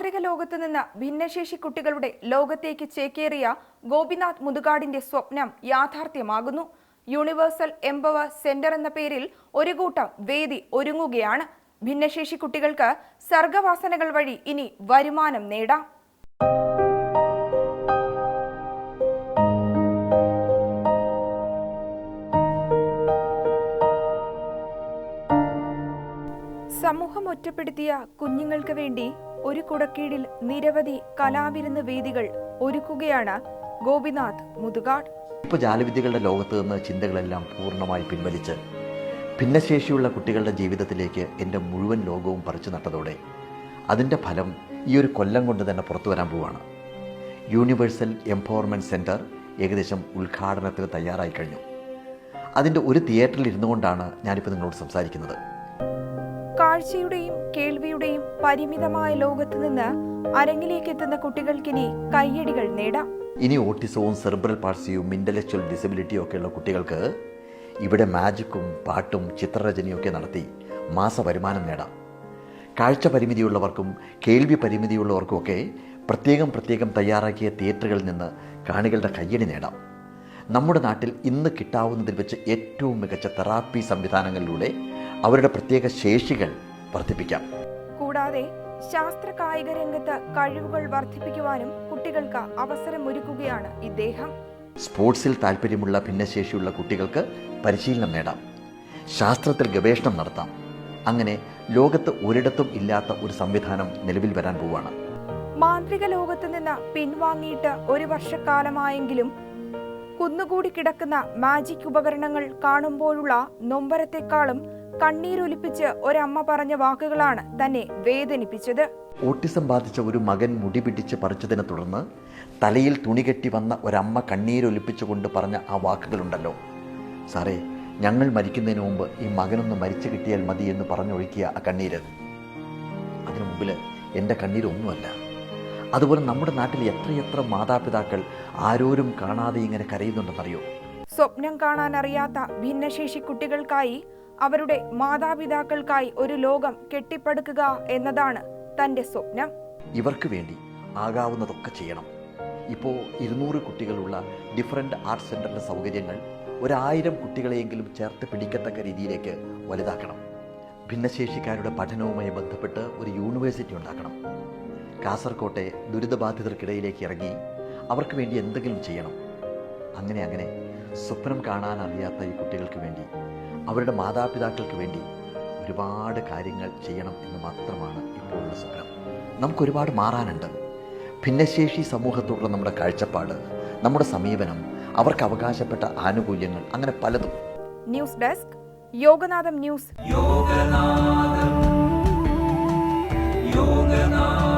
മാന്ത്രിക ലോകത്ത് നിന്ന് ഭിന്നശേഷി കുട്ടികളുടെ ലോകത്തേക്ക് ചേക്കേറിയ ഗോപിനാഥ് മുതുകാടിന്റെ സ്വപ്നം യാഥാർത്ഥ്യമാകുന്നു. യൂണിവേഴ്സൽ എംപവർ സെന്റർ എന്ന പേരിൽ ഒരു കൂട്ടം വേദി ഒരുങ്ങുകയാണ്. ഭിന്നശേഷി കുട്ടികൾക്ക് സർഗവാസനകൾ വഴി ഇനി വരുമാനം നേടാം. സമൂഹം ഒറ്റപ്പെടുത്തിയ കുഞ്ഞുങ്ങൾക്ക് വേണ്ടി ഒരു കുടക്കീഴിൽ നിരവധി കലാവിരുന്ന് വേദികൾ ഒരുക്കുകയാണ് ഗോപിനാഥ് മുതുകാട്. ഇപ്പോൾ ജാലവിദ്യകളുടെ ലോകത്ത് നിന്ന് ചിന്തകളെല്ലാം പൂർണമായി പിൻവലിച്ച് ഭിന്നശേഷിയുള്ള കുട്ടികളുടെ ജീവിതത്തിലേക്ക് എന്റെ മുഴുവൻ ലോകവും പറിച്ചു നട്ടതോടെ അതിന്റെ ഫലം ഈ ഒരു കൊല്ലം കൊണ്ട് തന്നെ പുറത്തു വരാൻ പോവുകയാണ് യൂണിവേഴ്സൽ എംപവർമെന്റ് സെന്റർ ഏകദേശം ഉദ്ഘാടനത്തിന് തയ്യാറായി കഴിഞ്ഞു. അതിന്റെ ഒരു തിയേറ്ററിൽ ഇരുന്നുകൊണ്ടാണ് ഞാനിപ്പോൾ നിങ്ങളോട് സംസാരിക്കുന്നത്. കാഴ്ചയുടെയും കേൾവിയുടെയും പരിമിതമായ ലോകത്ത് നിന്ന് അരങ്ങിലേക്ക് എത്തുന്ന കുട്ടികൾക്കിനി കയ്യടികൾ നേടാം. ഇനി ഓട്ടിസവും സെർബ്രൽ പാഴ്സിയും ഇന്റലക്ച്വൽ ഡിസബിലിറ്റിയും ഉള്ള കുട്ടികൾക്ക് ഇവിടെ മാജിക്കും പാട്ടും ചിത്രരചനയും ഒക്കെ നടത്തി മാസ വരുമാനം നേടാം. കാഴ്ച പരിമിതിയുള്ളവർക്കും കേൾവി പരിമിതിയുള്ളവർക്കും ഒക്കെ പ്രത്യേകം പ്രത്യേകം തയ്യാറാക്കിയ തിയേറ്ററുകളിൽ നിന്ന് കാണികളുടെ കയ്യടി നേടാം. നമ്മുടെ നാട്ടിൽ ഇന്ന് കിട്ടാവുന്നതിൽ വെച്ച് ഏറ്റവും മികച്ച തെറാപ്പി സംവിധാനങ്ങളിലൂടെ അവരുടെ പ്രത്യേക ശേഷികൾ വർദ്ധിപ്പിക്കാം. കൂടാതെ ശാസ്ത്ര കായിക രംഗത്ത് കഴിവുകൾ വർദ്ധിപ്പിക്കുവാനും കുട്ടികൾക്ക് അവസരമൊരുക്കുകയാണ് ഇദ്ദേഹം. സ്പോർട്സിൽ താല്പര്യമുള്ള ഭിന്നശേഷിയുള്ള കുട്ടികൾക്ക് പരിശീലനം നേടാം. ശാസ്ത്രത്തിൽ ഗവേഷണം നടത്താം. അങ്ങനെ ലോകത്ത് ഒരിടത്തും ഇല്ലാത്ത ഒരു സംവിധാനം നിലവിൽ വരാൻ പോവുകയാണ് മാന്ത്രിക ലോകത്ത് നിന്ന് പിൻവാങ്ങിയിട്ട് ഒരു വർഷക്കാലമായെങ്കിലും കുന്നുകൂടി കിടക്കുന്ന മാജിക് ഉപകരണങ്ങൾ കാണുമ്പോഴുള്ള നൊമ്പരത്തെക്കാളും കണ്ണീരൊലിപ്പിച്ച് ഒരമ്മ പറഞ്ഞ വാക്കുകളാണ് തന്നെ വേദനിപ്പിച്ചത്. ഓട്ടിസം ബാധിച്ച ഒരു മകൻ മുടി പിടിച്ച് പറിച്ചതിനെ തുടർന്ന് തലയിൽ തുണി കെട്ടി വന്ന ഒരമ്മ കണ്ണീരൊലിപ്പിച്ചുകൊണ്ട് പറഞ്ഞ ആ വാക്കുകളുണ്ടല്ലോ. സാറേ ഞങ്ങൾ മരിക്കുന്നതിന് മുമ്പ് ഈ മകനൊന്ന് മരിച്ചു കിട്ടിയാൽ മതി എന്ന് പറഞ്ഞൊഴുക്കിയ ആ കണ്ണീര്. അതിനു മുമ്പിൽ എന്റെ കണ്ണീരൊന്നുമല്ല. അതുപോലെ നമ്മുടെ നാട്ടിൽ എത്രയെത്ര മാതാപിതാക്കൾ ആരോരും കാണാതെ ഇങ്ങനെ കരയുന്നുണ്ടെന്നറിയോ? സ്വപ്നം കാണാൻ അറിയാത്ത ഭിന്നശേഷി കുട്ടികൾക്കായി അവരുടെ മാതാപിതാക്കൾക്കായി ഒരു ലോകം കെട്ടിപ്പടുക്കുക എന്നതാണ് തന്റെ സ്വപ്നം. ഇവർക്ക് വേണ്ടി ആകാവുന്നതൊക്കെ ചെയ്യണം. ഇപ്പോൾ ഇരുന്നൂറ് കുട്ടികളുള്ള ഡിഫറെന്റ് ആർട്ട് സെന്ററിന്റെ സൗകര്യങ്ങൾ ഒരായിരം കുട്ടികളെയെങ്കിലും ചേർത്ത് പിടിക്കത്തക്ക രീതിയിലേക്ക് വലുതാക്കണം. ഭിന്നശേഷിക്കാരുടെ പഠനവുമായി ബന്ധപ്പെട്ട് ഒരു യൂണിവേഴ്സിറ്റി ഉണ്ടാക്കണം. കാസർകോട്ടെ ദുരിതബാധിതർക്കിടയിലേക്ക് ഇറങ്ങി അവർക്ക് വേണ്ടി എന്തെങ്കിലും ചെയ്യണം. അങ്ങനെ അങ്ങനെ സ്വപ്നം കാണാൻ അറിയാത്ത ഈ കുട്ടികൾക്ക് വേണ്ടി അവരുടെ മാതാപിതാക്കൾക്ക് വേണ്ടി ഒരുപാട് കാര്യങ്ങൾ ചെയ്യണം എന്ന് മാത്രമാണ് ഇപ്പോഴുള്ള സ്വപ്നം. നമുക്കൊരുപാട് മാറാനുണ്ട്. ഭിന്നശേഷി സമൂഹത്തോടുള്ള നമ്മുടെ കാഴ്ചപ്പാട് നമ്മുടെ സമീപനം അവർക്ക് അവകാശപ്പെട്ട ആനുകൂല്യങ്ങൾ അങ്ങനെ പലതും. News desk Yoganathan news. Yoganathan Yoganathan.